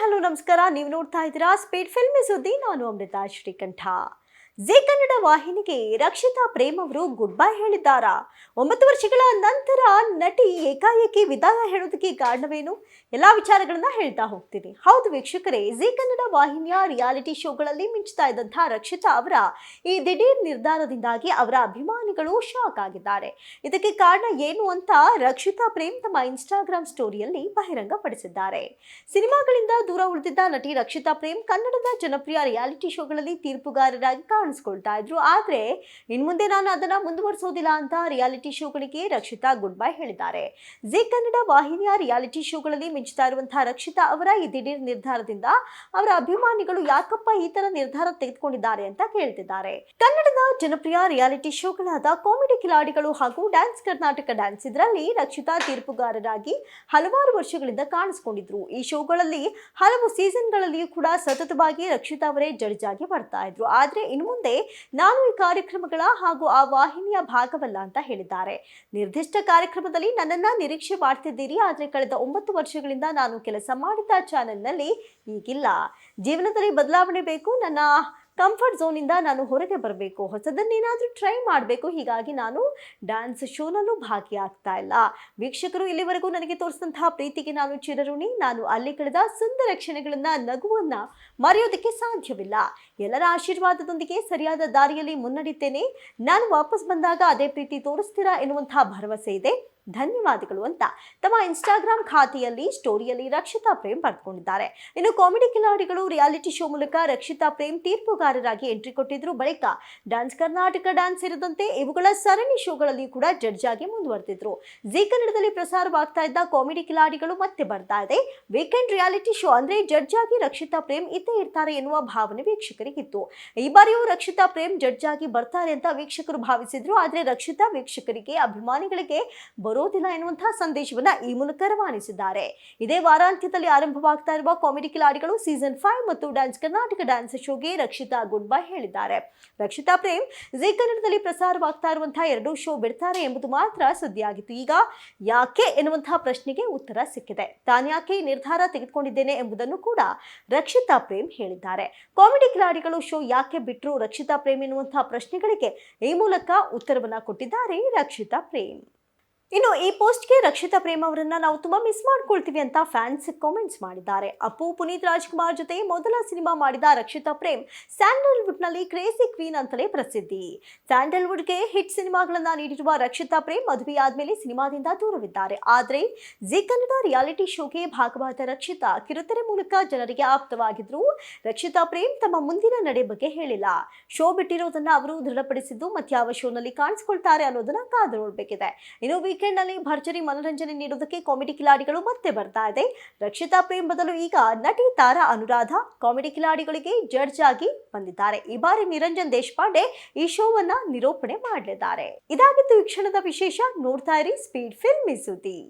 Hello ನಮಸ್ಕಾರ. ನೀವು ನೋಡ್ತಾ ಇದ್ದೀರಾ ಸ್ಪೀಡ್ ಫಿಲ್ಮಿ ಸುದ್ದಿ. ನಾನು ಅಮೃತ ಶ್ರೀಕಂಠ. ಜಿ ಕನ್ನಡ ವಾಹಿನಿಗೆ ರಕ್ಷಿತಾ ಪ್ರೇಮ್ ಅವರು ಗುಡ್ ಬೈ ಹೇಳಿದ್ದಾರಾ? ಒಂಬತ್ತು ವರ್ಷಗಳ ನಂತರ ನಟಿ ಏಕಾಏಕಿ ವಿದಾಯ ಹೇಳೋದಕ್ಕೆ ಕಾರಣವೇನು? ಎಲ್ಲ ವಿಚಾರಗಳನ್ನ ಹೇಳ್ತಾ ಹೋಗ್ತೀನಿ. ಹೌದು ವೀಕ್ಷಕರೇ, ಜಿ ಕನ್ನಡ ವಾಹಿನಿಯ ರಿಯಾಲಿಟಿ ಶೋಗಳಲ್ಲಿ ಮಿಂಚ್ತಾ ಇದ್ದಂತಹ ರಕ್ಷಿತಾ ಅವರ ಈ ದಿಢೀರ್ ನಿರ್ಧಾರದಿಂದಾಗಿ ಅವರ ಅಭಿಮಾನಿಗಳು ಶಾಕ್ ಆಗಿದ್ದಾರೆ. ಇದಕ್ಕೆ ಕಾರಣ ಏನು ಅಂತ ರಕ್ಷಿತಾ ಪ್ರೇಮ್ ತಮ್ಮ ಇನ್ಸ್ಟಾಗ್ರಾಮ್ ಸ್ಟೋರಿಯಲ್ಲಿ ಬಹಿರಂಗಪಡಿಸಿದ್ದಾರೆ. ಸಿನಿಮಾಗಳಿಂದ ದೂರ ಉಳಿದಿದ್ದ ನಟಿ ರಕ್ಷಿತಾ ಪ್ರೇಮ್ ಕನ್ನಡದ ಜನಪ್ರಿಯ ರಿಯಾಲಿಟಿ ಶೋಗಳಲ್ಲಿ ತೀರ್ಪುಗಾರರಾಗಿ ಕಾಣಿಸ್ಕೊಳ್ತಾ ಇದ್ರು. ಆದ್ರೆ ಇನ್ಮುಂದೆ ನಾನು ಅದನ್ನ ಮುಂದುವರಿಸೋದಿಲ್ಲ ಅಂತ ರಿಯಾಲಿಟಿ ಶೋಗಳಿಗೆ ರಕ್ಷಿತಾ ಗುಡ್ ಬೈ ಹೇಳಿದ್ದಾರೆ. ಜಿ ಕನ್ನಡ ವಾಹಿನಿಯ ರಿಯಾಲಿಟಿ ಶೋಗಳಲ್ಲಿ ಮಿಂಚ್ತಾ ಇರುವಂತಹ ರಕ್ಷಿತಾ ಅವರ ಈ ದಿಢೀರ್ ನಿರ್ಧಾರದಿಂದ ಅವರ ಅಭಿಮಾನಿಗಳು ಯಾಕಪ್ಪ ಈ ತರ ನಿರ್ಧಾರ ತೆಗೆದುಕೊಂಡಿದ್ದಾರೆ ಅಂತ ಕೇಳ್ತಿದ್ದಾರೆ. ಜನಪ್ರಿಯ ರಿಯಾಲಿಟಿ ಶೋಗಳಾದ ಕಾಮಿಡಿ ಕಿಲಾಡಿಗಳು ಹಾಗೂ ಡ್ಯಾನ್ಸ್ ಕರ್ನಾಟಕ ಡ್ಯಾನ್ಸ್ ಇದರಲ್ಲಿ ರಕ್ಷಿತಾ ತೀರ್ಪುಗಾರರಾಗಿ ಹಲವಾರು ವರ್ಷಗಳಿಂದ ಕಾಣಿಸಿಕೊಂಡಿದ್ರು. ಈ ಶೋಗಳಲ್ಲಿ ಹಲವು ಸೀಸನ್ಗಳಲ್ಲಿಯೂ ಕೂಡ ಸತತವಾಗಿ ರಕ್ಷಿತಾ ಅವರೇ ಜಡ್ಜ್ ಆಗಿ ಬರ್ತಾ ಇದ್ರು. ಆದ್ರೆ ಇನ್ನು ಮುಂದೆ ನಾನು ಈ ಕಾರ್ಯಕ್ರಮಗಳ ಹಾಗೂ ಆ ವಾಹಿನಿಯ ಭಾಗವಲ್ಲ ಅಂತ ಹೇಳಿದ್ದಾರೆ. ನಿರ್ದಿಷ್ಟ ಕಾರ್ಯಕ್ರಮದಲ್ಲಿ ನನ್ನನ್ನ ನಿರೀಕ್ಷೆ ಮಾಡ್ತಿದ್ದೀರಿ. ಆದ್ರೆ ಕಳೆದ ಒಂಬತ್ತು ವರ್ಷಗಳಿಂದ ನಾನು ಕೆಲಸ ಮಾಡಿದ ಚಾನೆಲ್ನಲ್ಲಿ ಈಗಿಲ್ಲ. ಜೀವನದಲ್ಲಿ ಬದಲಾವಣೆ ಬೇಕು. ನನ್ನ ಕಂಫರ್ಟ್ ಝೋನಿಂದ ನಾನು ಹೊರಗೆ ಬರಬೇಕು. ಹೊಸದನ್ನೇನಾದರೂ ಟ್ರೈ ಮಾಡಬೇಕು. ಹೀಗಾಗಿ ನಾನು ಡ್ಯಾನ್ಸ್ ಶೋನಲ್ಲೂ ಭಾಗಿಯಾಗ್ತಾ ಇಲ್ಲ. ವೀಕ್ಷಕರು ಇಲ್ಲಿವರೆಗೂ ನನಗೆ ತೋರಿಸಿದಂತಹ ಪ್ರೀತಿಗೆ ನಾನು ಚಿರಋಣಿ. ನಾನು ಅಲ್ಲಿ ಕಳೆದ ಸುಂದರ ಕ್ಷಣಗಳನ್ನು, ನಗುವನ್ನ ಮರೆಯೋದಕ್ಕೆ ಸಾಧ್ಯವಿಲ್ಲ. ಎಲ್ಲರ ಆಶೀರ್ವಾದದೊಂದಿಗೆ ಸರಿಯಾದ ದಾರಿಯಲ್ಲಿ ಮುನ್ನಡಿತೇನೆ ನಾನು ವಾಪಸ್ ಬಂದಾಗ ಅದೇ ಪ್ರೀತಿ ತೋರಿಸ್ತೀರಾ ಎನ್ನುವಂತಹ ಭರವಸೆ ಇದೆ. ಧನ್ಯವಾದಗಳು ಅಂತ ತಮ್ಮ ಇನ್ಸ್ಟಾಗ್ರಾಮ್ ಖಾತೆಯಲ್ಲಿ ಸ್ಟೋರಿಯಲ್ಲಿ ರಕ್ಷಿತಾ ಪ್ರೇಮ್ ಬರೆದುಕೊಂಡಿದ್ದಾರೆ ಇನ್ನು ಕಾಮಿಡಿ ಕಿಲಾಡಿಗಳು ರಿಯಾಲಿಟಿ ಶೋ ಮೂಲಕ ರಕ್ಷಿತಾ ಪ್ರೇಮ್ ತೀರ್ಪುಗಾರರಾಗಿ ಎಂಟ್ರಿ ಕೊಟ್ಟಿದ್ರು. ಬಳಿಕ ಡ್ಯಾನ್ಸ್ ಕರ್ನಾಟಕ ಡ್ಯಾನ್ಸ್ ಸೇರಿದಂತೆ ಇವುಗಳ ಸರಣಿ ಶೋಗಳಲ್ಲಿ ಕೂಡ ಜಡ್ಜ್ ಆಗಿ ಮುಂದುವರೆದಿದ್ರು. ಜೀ ಕನ್ನಡದಲ್ಲಿ ಪ್ರಸಾರವಾಗ್ತಾ ಇದ್ದ ಕಾಮಿಡಿ ಕಿಲಾಡಿಗಳು ಮತ್ತೆ ಬರ್ತಾ ಇದೆ. ವೀಕೆಂಡ್ ರಿಯಾಲಿಟಿ ಶೋ ಅಂದ್ರೆ ಜಡ್ಜ್ ಆಗಿ ರಕ್ಷಿತಾ ಪ್ರೇಮ್ ಇದ್ದೇ ಇರ್ತಾರೆ ಎನ್ನುವ ಭಾವನೆ ವೀಕ್ಷಕರಿಗಿತ್ತು. ಈ ಬಾರಿಯೂ ರಕ್ಷಿತಾ ಪ್ರೇಮ್ ಜಡ್ಜ್ ಆಗಿ ಬರ್ತಾರೆ ಅಂತ ವೀಕ್ಷಕರು ಭಾವಿಸಿದ್ರು. ಆದರೆ ರಕ್ಷಿತಾ ವೀಕ್ಷಕರಿಗೆ, ಅಭಿಮಾನಿಗಳಿಗೆ ಬರೋದಿಲ್ಲ ಎನ್ನುವಂತಹ ಸಂದೇಶವನ್ನ ಈ ಮೂಲಕ ರವಾನಿಸಿದ್ದಾರೆ. ಇದೇ ವಾರಾಂತ್ಯದಲ್ಲಿ ಆರಂಭವಾಗ್ತಾ ಇರುವ ಕಾಮಿಡಿ ಕಿಲಾಡಿಗಳು ಸೀಸನ್ ಫೈವ್ ಮತ್ತು ಡ್ಯಾನ್ಸ್ ಕರ್ನಾಟಕ ಡ್ಯಾನ್ಸ್ ಶೋಗೆ ರಕ್ಷಿತಾ ಗುಡ್ ಬೈ ಹೇಳಿದ್ದಾರೆ. ರಕ್ಷಿತಾ ಪ್ರೇಮ್, ಜೀ ಕನ್ನಡದಲ್ಲಿ ಪ್ರಸಾರವಾಗ್ತಾ ಇರುವಂತಹ ಎರಡೂ ಶೋ ಬಿಡ್ತಾರೆ ಎಂಬುದು ಮಾತ್ರ ಸುದ್ದಿಯಾಗಿತ್ತು. ಈಗ ಯಾಕೆ ಎನ್ನುವಂತಹ ಪ್ರಶ್ನೆಗೆ ಉತ್ತರ ಸಿಕ್ಕಿದೆ. ತಾನ್ಯಾಕೆ ಈ ನಿರ್ಧಾರ ತೆಗೆದುಕೊಂಡಿದ್ದೇನೆ ಎಂಬುದನ್ನು ಕೂಡ ರಕ್ಷಿತಾ ಪ್ರೇಮ್ ಹೇಳಿದ್ದಾರೆ. ಕಾಮಿಡಿ ಕಿಲಾಡಿಗಳು ಶೋ ಯಾಕೆ ಬಿಟ್ಟರು ರಕ್ಷಿತಾ ಪ್ರೇಮ್ ಎನ್ನುವಂತಹ ಪ್ರಶ್ನೆಗಳಿಗೆ ಈ ಮೂಲಕ ಉತ್ತರವನ್ನ ಕೊಟ್ಟಿದ್ದಾರೆ ರಕ್ಷಿತಾ ಪ್ರೇಮ್. ಇನ್ನು ಈ ಪೋಸ್ಟ್ಗೆ ರಕ್ಷಿತಾ ಪ್ರೇಮ್ ಅವರನ್ನ ನಾವು ತುಂಬಾ ಮಿಸ್ ಮಾಡ್ಕೊಳ್ತೀವಿ ಅಂತ ಫ್ಯಾನ್ಸ್ ಕಾಮೆಂಟ್ಸ್ ಮಾಡಿದ್ದಾರೆ. ಅಪ್ಪು, ಪುನೀತ್ ರಾಜ್ಕುಮಾರ್ ಜೊತೆ ಮೊದಲ ಸಿನಿಮಾ ಮಾಡಿದ ರಕ್ಷಿತಾ ಪ್ರೇಮ್ ಸ್ಯಾಂಡಲ್ವುಡ್ನಲ್ಲಿ ಕ್ರೇಜಿ ಕ್ವೀನ್ ಅಂತಲೇ ಪ್ರಸಿದ್ಧಿ. ಸ್ಯಾಂಡಲ್ವುಡ್ಗೆ ಹಿಟ್ ಸಿನಿಮಾಗಳನ್ನ ನೀಡಿರುವ ರಕ್ಷಿತಾ ಪ್ರೇಮ್ ಮದುವೆ ಆದ್ಮೇಲೆ ಸಿನಿಮಾದಿಂದ ದೂರವಿದ್ದಾರೆ. ಆದ್ರೆ, ಜಿ ಕನ್ನಡ ರಿಯಾಲಿಟಿ ಶೋಗೆ ಭಾಗವಾದ ರಕ್ಷಿತಾ ಕಿರುತೆರೆ ಮೂಲಕ ಜನರಿಗೆ ಆಪ್ತವಾಗಿದ್ರು. ರಕ್ಷಿತಾ ಪ್ರೇಮ್ ತಮ್ಮ ಮುಂದಿನ ನಡೆ ಬಗ್ಗೆ ಹೇಳಿಲ್ಲ. ಶೋ ಬಿಟ್ಟಿರೋದನ್ನ ಅವರು ದೃಢಪಡಿಸಿದ್ದು ಮತ್ಯಾವ ಶೋನಲ್ಲಿ ಕಾಣಿಸ್ಕೊಳ್ತಾರೆ ಅನ್ನೋದನ್ನ ಕಾದು ನೋಡ್ಬೇಕಿದೆ. ಇನ್ನು ವೀಕೆಂಡ್ನಲ್ಲಿ ಭರ್ಜರಿ ಮನೋರಂಜನೆ ನೀಡೋದಕ್ಕೆ ಕಾಮಿಡಿ ಕಿಲಾಡಿಗಳು ಮತ್ತೆ ಬರ್ತಾ ಇದೆ. ರಕ್ಷಿತಾ ಪ್ರೇಮ್ ಬದಲು ಈಗ ನಟಿ ತಾರಾ ಅನುರಾಧ ಕಾಮಿಡಿ ಕಿಲಾಡಿಗಳಿಗೆ ಜಡ್ಜ್ ಆಗಿ ಬಂದಿದ್ದಾರೆ. ಈ ಬಾರಿ ನಿರಂಜನ್ ದೇಶಪಾಂಡೆ ಈ ಶೋವನ್ನ ನಿರೂಪಣೆ ಮಾಡಲಿದ್ದಾರೆ. ಇದಾಗಿತ್ತು ಈ ಕ್ಷಣದ ವಿಶೇಷ. ನೋಡ್ತಾ ಇರಿ ಸ್ಪೀಡ್ ಫಿಲ್ಮ್ ಸುದ್ದಿ